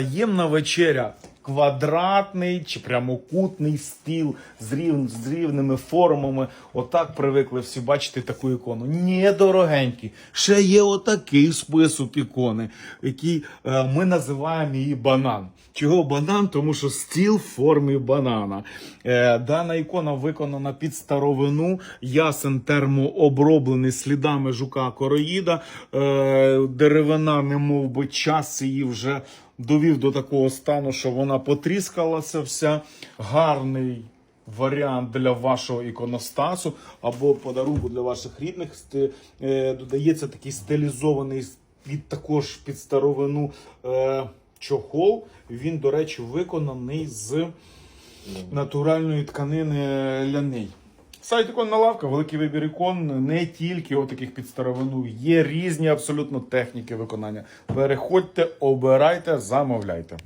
Ємна вечеря. Квадратний чи прямокутний стіл з, рів, з рівними формами. Отак привикли всі бачити таку ікону. Ні, дорогенькі. Ще є отакий список ікони, який е, ми називаємо її банан. Чого банан? Тому що стіл в формі банана. Е, дана ікона виконана під старовину, ясен термооброблений слідами жука короїда. Е, деревина, не мов би час її вже довів до такого стану, що вона потріскалася вся. Гарний варіант для вашого іконостасу або подарунку для ваших рідних. Е, Додається такий стилізований під також під старовину е, чохол. Він, до речі, виконаний з натуральної тканини ляний. Сайт іконна лавка, великий вибір ікон, не тільки отаких під старовину. Є різні абсолютно техніки виконання. Переходьте, обирайте, замовляйте.